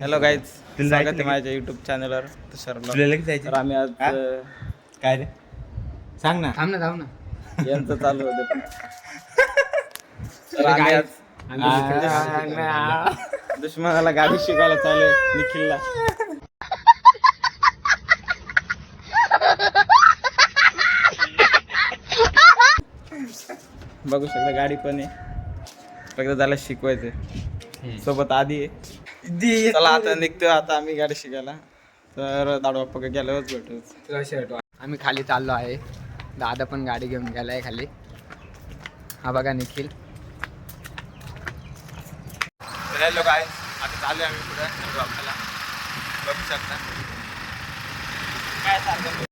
Hello guys तुला स्वागत जायचं आहे लगेच? माझ्या युट्यूब चॅनलवर तुषार तुला vlog. लगेच जायचं? तर आम्ही आज हा? अं, काय रे? सांग ना. थांब ना थांब ना. यांचं चालू होतं. तर आम्ही आज दुश्मनाला गाडी शिकायला चालू आहे निखिलला. बघू शकता गाडी पण आहे. फक्त त्याला शिकवायचं सोबत आधी आहे. चला आता निघतोय आता आम्ही गाडी शिकायला. तर दाडू बाप्पा गेल्यावरच भेटू. शर्ट आम्ही खाली चाललो आहे. दादा पण गाडी घेऊन गेलाय खाली. हा बघा निखिल. हॅलो काय आता चालू आम्ही पुढे. बघू शकता. काय चाललं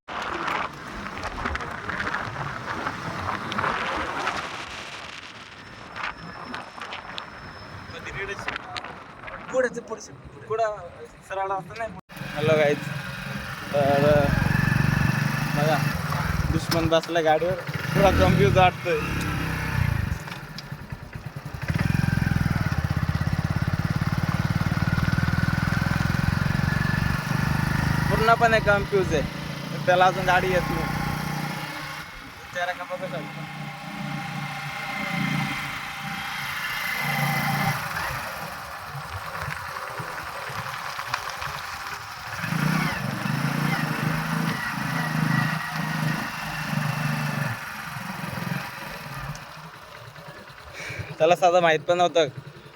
हॅलो गाईज तर बघा दुश्मन बसला गाडीवर. पुरा कम्प्युज वाटतोय. पूर्णपणे कन्फ्यूज आहे. त्याला अजून गाडी येत नाही. बिचारा का बघू त्याला साधं माहीत पण नव्हतं.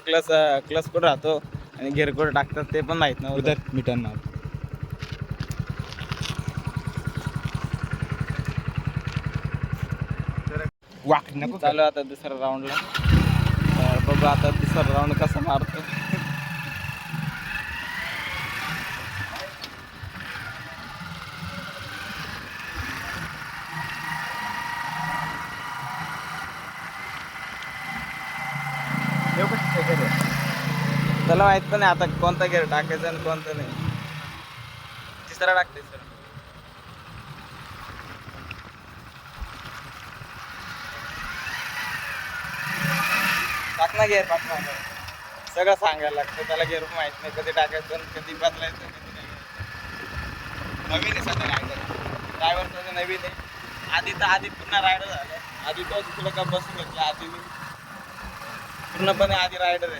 क्लस क्लस कुठं राहतो आणि कुठं टाकतात ते पण माहीत नव्हतं. मिटन वाक नको चालू आता दुसऱ्या राऊंडला बघू आता दुसरा राऊंड कसा मारतो. त्याला माहीत पण नाही आता कोणता गेअर टाकायचा आणि कोणता नाही. तिसरा टाकते सर टाक ना गेअर पाच सगळं सांगायला लागतं त्याला गेअर माहीत नाही कधी टाकायचं आणि कधी बदलायचं कधी नाही. नवीन आहे सध्या रायडर ड्रायव्हर सध्या नवीन आहे. आधी तर आधी पूर्ण रायडर झालं. आधी तो तुला का बसून घेतला आधी पूर्णपणे आधी रायडर आहे.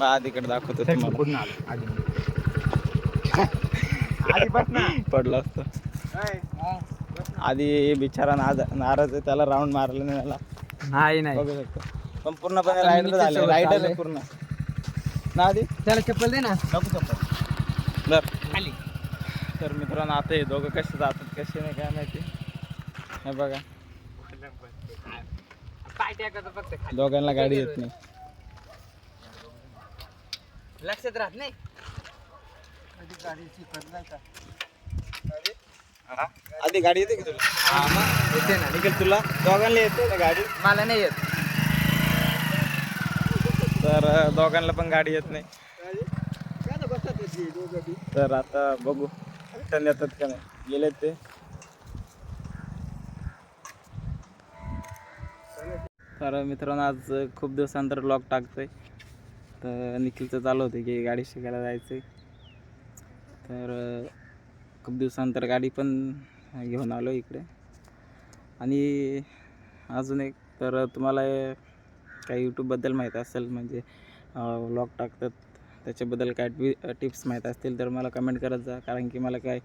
मग आधीकडे दाखवतो तुम्हाला. पूर्ण आलो. आधी. पडलं असतं. आधी बिचारा नाज नाराज आहे त्याला राऊंड मारलं नाही त्याला नाही नाही. बघू शकतो. पण पूर्णपणे रायडर झाले. रायडर आहे. पूर्ण. ना आधी? त्याला चप्पल दे ना. नको चप्पल. बर खाली. तर मित्रांनो आता हे दोघं कसे जातात कसे नाही काय माहिती. हे बघा. दोघांना गाडी येत नाही. लक्षात राहत नाही? आधी गाडी येते की तुला? हा मग येते ना. निखिल तुला दोघांना येते ना गाडी? मला नाही येत. तर अं, दोघांना पण गाडी येत नाही. तर आता बघू. रिटर्न येतात का नाही? गेलेत ते. तर मित्रांनो आज खूप दिवसानंतर ब्लॉग टाकतोय. तर निखिलचं चालू होतं की गाडी शिकायला जायचं. तर खूप दिवसानंतर गाडी पण घेऊन आलो इकडे. आणि अजून एक तर तुम्हाला काही यूट्यूबबद्दल माहीत असेल म्हणजे व्लॉग टाकतात त्याच्याबद्दल काय टी टिप्स माहीत असतील तर मला कमेंट करत जा. कारण की मला काय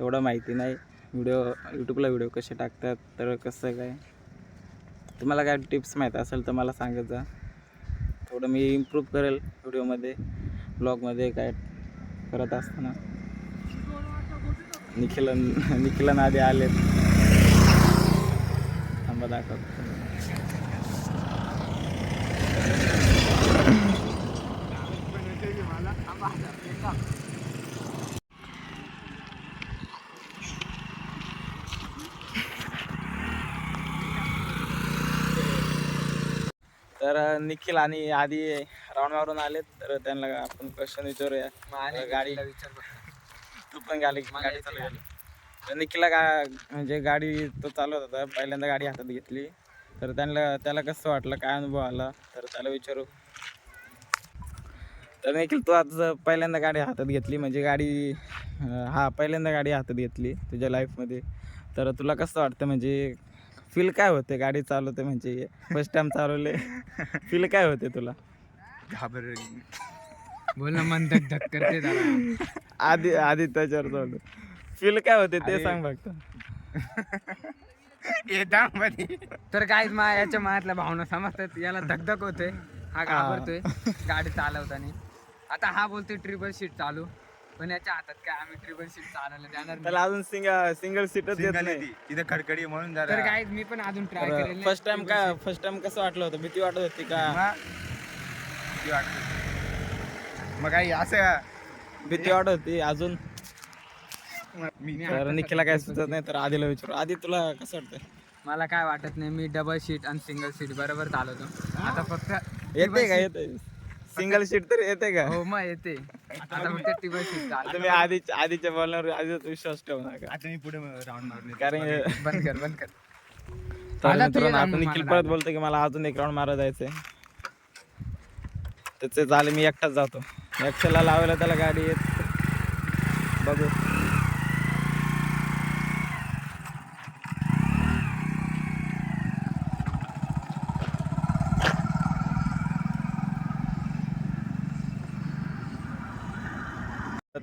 एवढं माहिती नाही. व्हिडिओ यूट्यूबला व्हिडिओ कसे टाकतात तर कसं काय. तुम्हाला काय टिप्स माहीत असेल तर मला सांगत जा. थोडं मी इम्प्रूव्ह करेल व्हिडिओमध्ये ब्लॉगमध्ये काय करत असताना. निखिल निखिलन आधी आलेत. थांबा दाखवतो. तर निखिल आणि आधी राऊंड मारून आलेत. तर त्यांना आपण क्वेश्चन विचारूया. गाडी विचार तू पण गाडी गाडी चालू केली तर निखिलला गा म्हणजे गाडी तो चालवत होता. पहिल्यांदा गाडी हातात घेतली. तर त्यांना त्याला कसं वाटलं? काय अनुभव आला? तर त्याला विचारू. तर निखिल तू आज पहिल्यांदा गाडी हातात घेतली. म्हणजे गाडी हा पहिल्यांदा गाडी हातात घेतली तुझ्या लाईफमध्ये तर तुला कसं वाटतं? म्हणजे फील काय होते? गाडी चालवते म्हणजे फर्स्ट टाइम चालवले. फील काय होते तुला? घाबर बोल ना मन धक धक करते जरा. आधी आधी त्याच्यावर चालू. फील काय होते ते. सांग फक्त. येता मध्ये तर काय मा याच्या मनातल्या भावना समजतात. याला धकधक होते हा घाबरतोय. गाडी चालवताना. आता हा बोलतोय ट्रिपल सीट चालू. पण याच्या हातात काय? आम्ही ट्रिपल सीट चालवलं जाणार. त्याला अजून सिंगल सिंगल सीटच देत नाही. तिथं खडखडी म्हणून तर काय मी पण अजून ट्राय करेल फर्स्ट टाइम काय फर्स्ट टाइम कसं वाटलं होतं? भीती वाटत होती का? मग किती वाटतं? मग काही असं भीती वाटत होती अजून. मी तर निखिला काय सुचत नाही तर आधीला विचारू. आधी तुला कसं वाटतं मला काय वाटत नाही मी डबल सीट आणि सिंगल सीट बरोबर चालवतो. आता फक्त येते का? येते सिंगल सीट तर येते का? हो मग येते आता फक्त तुम्ही आधीच्या आधीच्या बॉलवर आधीच विश्वास ठेवू नका. आता मी पुढे राऊंड येतो. कारण बंद कर बंद कर. तर मित्रांनो निखिल परत बोलतो की मला अजून एक राऊंड मारा जायचंय. त्याचे झाले मी एकटाच जातो. एकट्याला लावायला त्याला गाडी येत. बघू.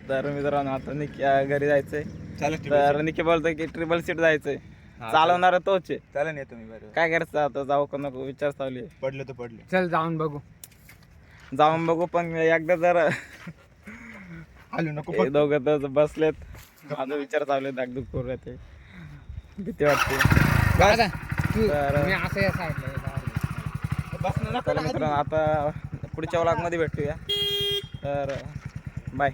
तर मित्रांनो आता निकी घरी जायचंय. तर निकी बोलतोय की ट्रिपल सीट जायचंय. चालवणार तोच आहे. चालेल ना तुम्ही बरोबर काय करायचं आता? जाऊ का नको? विचार चालू आहे. पडलं तर पडलं. चल जाऊन बघू. जाऊन बघू पण एकदा जर आलो नको दोघं तर बसलेत. माझा विचार चालू आहे दागदुग करू ते. भीती वाटते. तर मित्रांनो आता पुढच्या व्लॉगमध्ये भेटूया. तर बाय